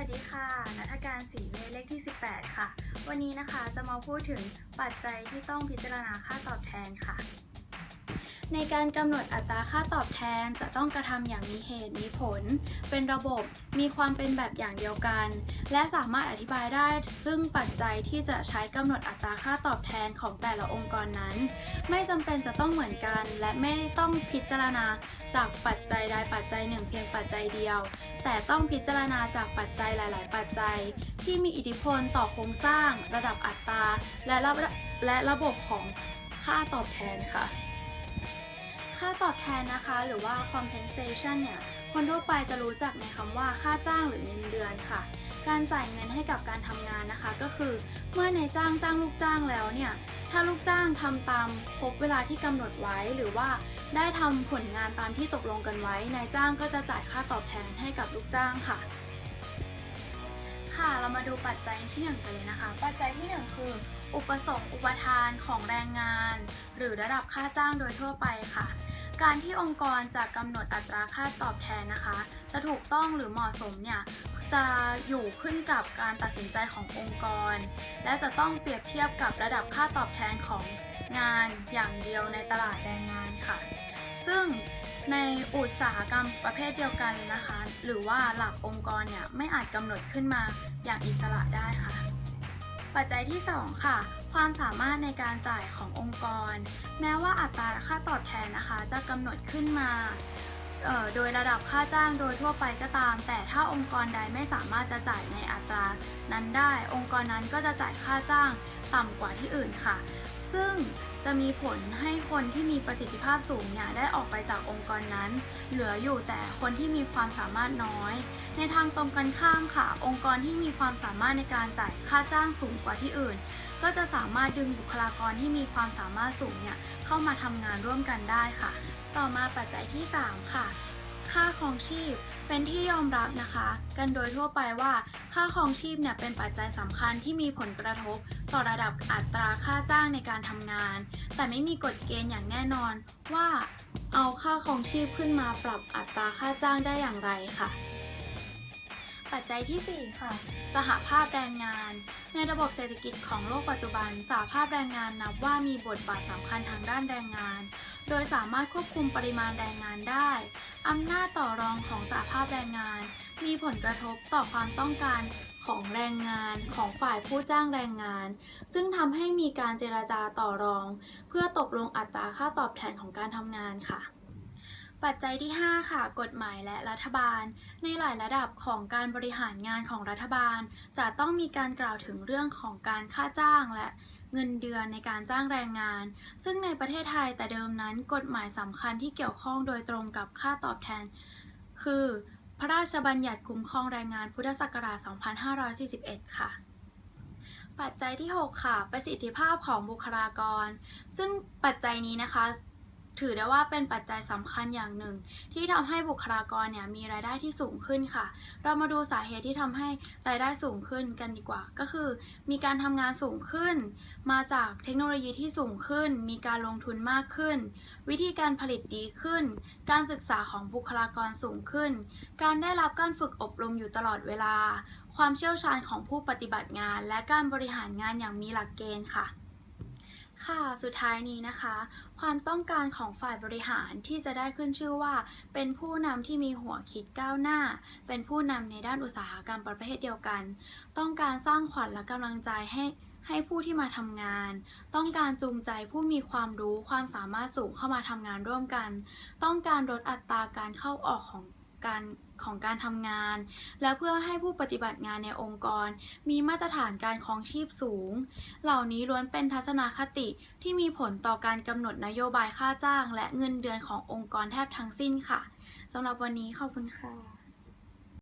วัสดีค่ะ นัทการศรีเวเลขที่ 18 ค่ะ วันนี้นะคะจะมาพูดถึงปัจจัยที่ต้องพิจารณาค่าตอบแทนค่ะ ในการกำหนดอัตราค่าตอบแทนจะต้องกระทำอย่างมีเหตุมีผล เป็นระบบมีความเป็นแบบอย่างเดียวกัน และสามารถอธิบายได้ ซึ่งปัจจัยที่จะใช้กำหนดอัตราค่าตอบแทนของแต่ละองค์กรนั้น ไม่จำเป็นจะต้องเหมือนกัน และไม่ต้องพิจารณาจากปัจจัยใดปัจจัยหนึ่งเพียงปัจจัยเดียว แต่ต้องพิจารณาจากปัจจัยหลาย ๆ ปัจจัย ที่มีอิทธิพลต่อโครงสร้าง ระดับอัตราและระและระบบของค่าตอบแทนค่ะ ค่าตอบแทนนะคะ หรือว่า compensation เนี่ย คนทั่วไปจะรู้จักในคำว่าค่าจ้างหรือเงินเดือนค่ะ การจ่ายเงินให้กับการทำงานนะคะ ก็คือ เมื่อนายจ้างจ้างลูกจ้างแล้วเนี่ย ถ้าลูกจ้างทำตามครบเวลาที่กำหนดไว้ หรือว่าได้ทำผลงานตามที่ตกลงกันไว้ นายจ้างก็จะจ่ายค่าตอบแทนให้กับลูกจ้างค่ะ ค่ะ เรามาดูปัจจัยที่หนึ่งกันเลยนะคะ ปัจจัยที่หนึ่งคือ อุปสงค์อุปทานของแรงงาน หรือระดับค่าจ้างโดยทั่วไปค่ะ การที่องค์กรจะกำหนดอัตราค่าตอบแทนนะคะ จะถูกต้องหรือเหมาะสมเนี่ยจะอยู่ขึ้นกับการตัดสินใจขององค์กร และจะต้องเปรียบเทียบกับระดับค่าตอบแทนของงานอย่างเดียวในตลาดแรงงานค่ะ ซึ่งในอุตสาหกรรมประเภทเดียวกันนะคะ หรือว่าหลักองค์กรเนี่ยไม่อาจกำหนดขึ้นมาอย่างอิสระได้ค่ะ ปัจจัยที่ 2 ค่ะ ความสามารถในการจ่ายขององค์กร แม้ว่าอัตราค่าตอบแทนนะคะ จะกำหนดขึ้นมาโดยระดับค่าจ้างโดยทั่วไปก็ตาม แต่ถ้าองค์กรใดไม่สามารถจะจ่ายในอัตรานั้นได้ องค์กรนั้นก็จะจ่ายค่าจ้างต่ำกว่าที่อื่นค่ะ ซึ่งจะมีผลให้คนที่มีประสิทธิภาพสูงเนี่ยได้ออกไปจากองค์กรนั้น เหลืออยู่แต่คนที่มีความสามารถน้อย ในทางตรงกันข้ามค่ะ องค์กรที่มีความสามารถในการจ่ายค่าจ้างสูงกว่าที่อื่น ก็จะสามารถดึงบุคลากรที่มีความสามารถสูงเนี่ยเข้ามาทำงานร่วมกันได้ค่ะ ต่อมาปัจจัยที่ 3 ค่ะ ค่าครองชีพเป็นที่ยอมรับนะคะ กันโดยทั่วไปว่าค่าครองชีพเนี่ยเป็นปัจจัยสำคัญที่มีผลกระทบ ต่อระดับอัตราค่าจ้างในการทำงาน แต่ไม่มีกฎเกณฑ์อย่างแน่นอนว่าเอาค่าครองชีพขึ้นมาปรับอัตราค่าจ้างได้อย่างไรค่ะ ปัจจัยที่ 4 ค่ะ สหภาพแรงงาน ในระบบเศรษฐกิจของโลกปัจจุบัน สหภาพแรงงานนับว่ามีบทบาทสำคัญทางด้านแรงงาน โดยสามารถควบคุมปริมาณแรงงานได้ อำนาจต่อรองของสหภาพแรงงาน มีผลกระทบต่อความต้องการของแรงงานของฝ่ายผู้จ้างแรงงาน ซึ่งทำให้มีการเจราจาต่อรอง เพื่อตกลงอัตราค่าตอบแทนของการทำงานค่ะ ปัจจัยที่ 5 ค่ะ กฎหมายและรัฐบาล ในหลายระดับของการบริหารงานของรัฐบาล จะต้องมีการกล่าวถึงเรื่องของการค่าจ้างและเงินเดือนในการจ้างแรงงาน ซึ่งในประเทศไทยแต่เดิมนั้นกฎหมายสำคัญที่เกี่ยวข้องโดยตรงกับค่าตอบแทน คือ พระราชบัญญัติคุ้มครองแรงงานพุทธศักราช 2541 ค่ะปัจจัยที่ 6 ค่ะ ประสิทธิภาพของบุคลากร ซึ่งปัจจัยนี้นะคะ ถือได้ว่าเป็นปัจจัยสำคัญอย่างหนึ่ง ที่ทำให้บุคลากรเนี่ยมีรายได้ที่สูงขึ้นค่ะ เรามาดูสาเหตุที่ทำให้รายได้สูงขึ้นกันดีกว่า ก็คือ มีการทำงานสูงขึ้น มาจากเทคโนโลยีที่สูงขึ้น มีการลงทุนมากขึ้น วิธีการผลิตดีขึ้น การศึกษาของบุคลากรสูงขึ้น การได้รับการฝึกอบรมอยู่ตลอดเวลา ความเชี่ยวชาญของผู้ปฏิบัติงาน และการบริหารงานอย่างมีหลักเกณฑ์ค่ะ ค่ะ สุดท้ายนี้นะคะ ความต้องการของฝ่ายบริหารที่จะได้ขึ้นชื่อว่า เป็นผู้นำที่มีหัวคิดก้าวหน้า เป็นผู้นำในด้านอุตสาหกรรมประเภทเดียวกัน ต้องการสร้างขวัญและกำลังใจให้ให้ผู้ที่มาทำงาน ต้องการจูงใจผู้มีความรู้ความสามารถสูงเข้ามาทำงานร่วมกัน ต้องการลดอัตราการเข้าออกของ การของการทำงาน และเพื่อให้ผู้ปฏิบัติงานในองค์กร มีมาตรฐานการครองชีพสูง เหล่านี้ล้วนเป็นทัศนคติที่มีผลต่อการกำหนดนโยบายค่าจ้าง และเงินเดือนขององค์กรแทบทั้งสิ้นค่ะสำหรับวันนี้ขอบคุณค่ะ